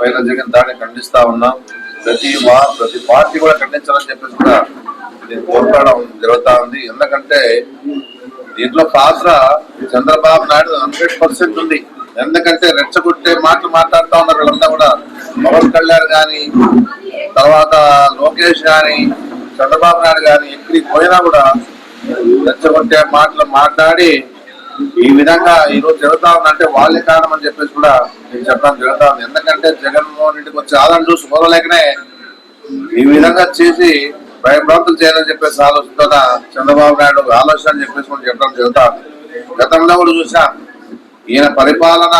పైన జగన్ దాడిని ఖండిస్తా ఉన్నాం. ప్రతి మా ప్రతి పార్టీ కూడా ఖండించాలని చెప్పేసి కూడా నేను కోరుకోవడం జరుగుతా ఉంది. ఎందుకంటే దీంట్లో పాత్ర చంద్రబాబు నాయుడు హండ్రెడ్ పర్సెంట్ ఉంది. ఎందుకంటే రెచ్చగొట్టే మాటలు మాట్లాడుతా ఉన్నారు వీళ్ళంతా కూడా. పవన్ కళ్యాణ్ కానీ తర్వాత లోకేష్ కానీ చంద్రబాబు నాయుడు కానీ ఎక్కడికి పోయినా కూడా రెచ్చగొట్టే మాటలు మాట్లాడి ఈ విధంగా ఈ రోజు జరుగుతా ఉందంటే వాళ్ళే కారణం అని చెప్పేసి కూడా నేను చెప్పడం జరుగుతా ఉంది. ఎందుకంటే జగన్మోహన్ రెడ్డికి వచ్చే ఆదాయం చూసి పోదలేకనే ఈ విధంగా చేసి భయభ్రాంతులు చేయాలని చెప్పేసి ఆలోచన చంద్రబాబు నాయుడు ఆలోచన అని చెప్పేసి మనం చెప్పడం జరుగుతా గతంలో కూడా చూసాం ఈయన పరిపాలన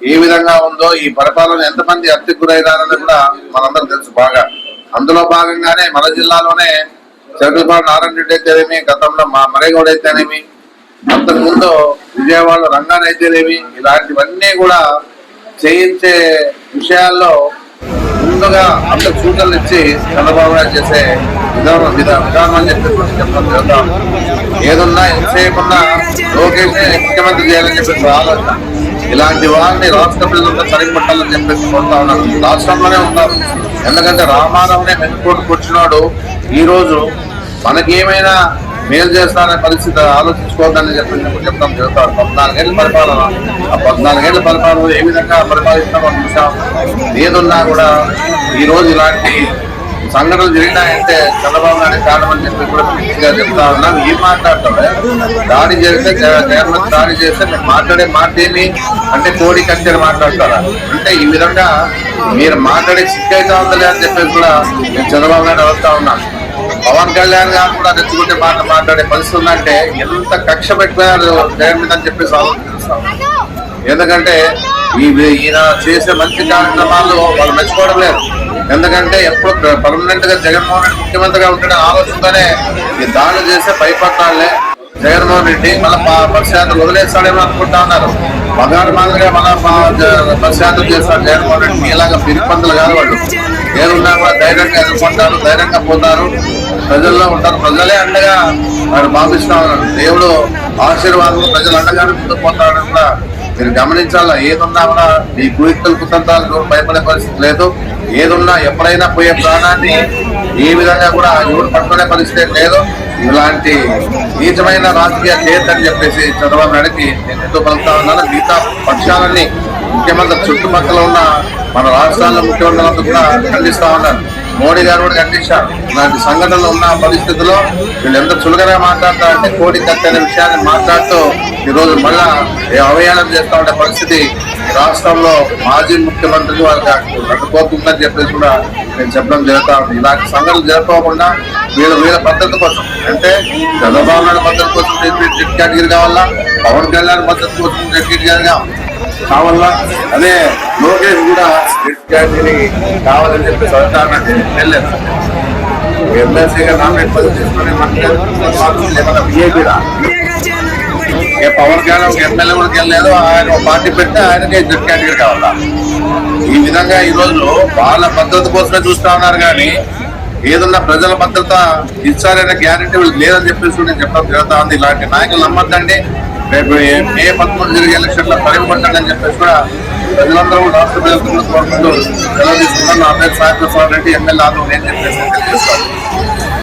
ఏ విధంగా ఉందో ఈ పరిపాలన ఎంతమంది హత్యకు గురైనారని కూడా మనందరం తెలుసు బాగా. అందులో భాగంగానే మన జిల్లాలోనే చంద్రబాబు నారాయణ రెడ్డి అయితేనేమి గతంలో మా మరేగౌడ్ అయితేనేమి అంతకు ముందు విజయవాడ రంగాన్ ఇలాంటివన్నీ కూడా చేయించే విషయాల్లో ముందుగా అంత సూచనలు ఇచ్చి చంద్రబాబు నాయుడు చేసే విధానం విధానం అని చెప్పేసి చెప్పడం ఏదున్నా ఎంతసేపున్నా లోకేష్ ముఖ్యమంత్రి చేయాలని చెప్పేసి ఆలోచన ఇలాంటి వారిని రాష్ట్ర ప్రజలంతా సరిపట్టాలని చెప్పేసి కోరుతా ఉన్నారు రాష్ట్రంలోనే ఉన్నారు ఎందుకంటే రామారావునే మెనుకోటు కూర్చున్నాడు. ఈరోజు మనకేమైనా మనకి ఏమైనా మేలు చేస్తానే పరిస్థితి ఆలోచించుకోవద్దని చెప్పి చెప్తాం చెప్తారు పద్నాలుగేళ్ళ పరిపాలన ఆ పద్నాలుగేళ్ళ పరిపాలన ఏ విధంగా పరిపాలిస్తామో చూసాం ఏదున్నా కూడా ఈ రోజు ఇలాంటి సంఘటనలు జరిగినాయంటే చంద్రబాబు నాయుడు కారణం అని చెప్పి కూడా పూర్తిగా చెప్తా ఉన్నాం. ఏం మాట్లాడతామే దాడి చేస్తే కేరళకు దాడి చేస్తే మేము మాట్లాడే మాట ఏమి? అంటే కోడి కట్టెలు మాట్లాడతారా? అంటే ఈ విధంగా మీరు మాట్లాడే సిక్ అయితే ఉందలే అని చెప్పేసి కూడా నేను చంద్రబాబు నాయుడు అడుగుతా ఉన్నాను పవన్ కళ్యాణ్ గారు కూడా రెచ్చుకుంటే మాట మాట్లాడే పరిస్థితి ఉందంటే ఎంత కక్ష పెట్టారు జగన్ మీద అని చెప్పేసి ఆలోచిస్తాం ఎందుకంటే ఈ ఈయన చేసే మంచి కార్యక్రమాలు వాళ్ళు మెచ్చుకోవడం లేదు. ఎందుకంటే ఎప్పుడు పర్మనెంట్గా జగన్మోహన్ రెడ్డి ముఖ్యమంత్రిగా ఉంటాడని ఆలోచనతోనే ఈ దాడులు చేసే భయపడతాడులే జగన్మోహన్ రెడ్డి. మళ్ళీ బస్ వదిలేస్తాడేమో అనుకుంటా ఉన్నారు. బంగారు మాదిరిగా మళ్ళీ బస్ యాత్ర చేస్తాడు జగన్మోహన్ రెడ్డి. ఇలాగ పిరిపందులు కాదు వాళ్ళు. ఏదున్నా కూడా ధైర్యంగా ఎదుర్కొంటారు ధైర్యంగా పోతారు. ప్రజల్లో ఉంటారు. ప్రజలే అండగా వాడు భావిస్తా ఉన్నారు. దేవుడు ఆశీర్వాదం ప్రజలు అండగానే ముందుకు పోతాడని కూడా మీరు గమనించాలా? ఏదున్నా కూడా ఈ కుయుక్తులు కుతంత్రాలకు భయపడే పరిస్థితి లేదు. ఏదున్నా ఎప్పుడైనా పోయే ప్రాణాన్ని ఏ విధంగా కూడా ఎవరు పట్టుకునే పరిస్థితి లేదు. ఇలాంటి నీచమైన రాజకీయ చేయొద్దని చెప్పేసి చంద్రబాబు నాయుడికి నేను ఎందుకు పలుకుతా ఉన్నాను మిగతా పక్షాలన్నీ ముఖ్యమంత్రి చుట్టుపక్కల ఉన్న మన రాష్ట్రాల్లో ముఖ్యమంత్రులంతా కూడా ఖండిస్తా ఉన్నారు. మోడీ గారు కూడా ఖండించారు ఇలాంటి సంఘటనలు ఉన్న పరిస్థితుల్లో వీళ్ళు ఎంత చులకగా మాట్లాడతారంటే కోడి కత్తి అనే విషయాన్ని మాట్లాడుతూ ఈరోజు మళ్ళా ఏ అవయానం చేస్తా ఉండే పరిస్థితి రాష్ట్రంలో మాజీ ముఖ్యమంత్రి వాళ్ళకి అడ్డుకోతుందని చెప్పేసి కూడా నేను చెప్పడం జరుగుతా ఉంది. ఇలాంటి సంఘటనలు జరుపుకోకుండా వీళ్ళ వీళ్ళ భద్రత కోసం అంటే చంద్రబాబు నాయుడు భద్రత కోసం రెడ్ కేటగిరీ కావాలా? పవన్ కళ్యాణ్ భద్రత కోసం రెడ్ కేటగిరీ కావాలి? కావాల అదే లోకేష్ కూడా జెడ్ కేటగిరీ కావాలని చెప్పి అడుగుతానంటే వెళ్ళలేదు ఎమ్మెల్సీగా నామినేట్ పదవి తీసుకుని మనకి బీఏపీడా ఏ పవన్ కళ్యాణ్ ఒక ఎమ్మెల్యే కూడా వెళ్ళలేదు ఆయన పార్టీ పెడితే ఆయనకే జెడ్ కేటగిరీ కావాలా? ఈ విధంగా ఈ రోజు వాళ్ళ భద్రత కోసమే చూస్తా ఉన్నారు కానీ ఏదన్నా ప్రజల భద్రత ఇచ్చారనే గ్యారంటీ వీళ్ళకి లేదని చెప్పేసి నేను చెప్పడం జరుగుతా ఉంది. ఇలాంటి నాయకులు నమ్మద్దండి. రేపు ఏ- మే పదమూడు జరిగే ఎలక్షన్లో లో చెప్పేసి కూడా ప్రజలందరూ రాష్ట్ర ప్రజలందరూ కోరుకుంటూ సెలవు తీసుకున్నాను నా పేరు సాయి రెడ్డి ఎమ్మెల్యే ఆంధ్ర నేను చెప్పేసి తెలియజేస్తాను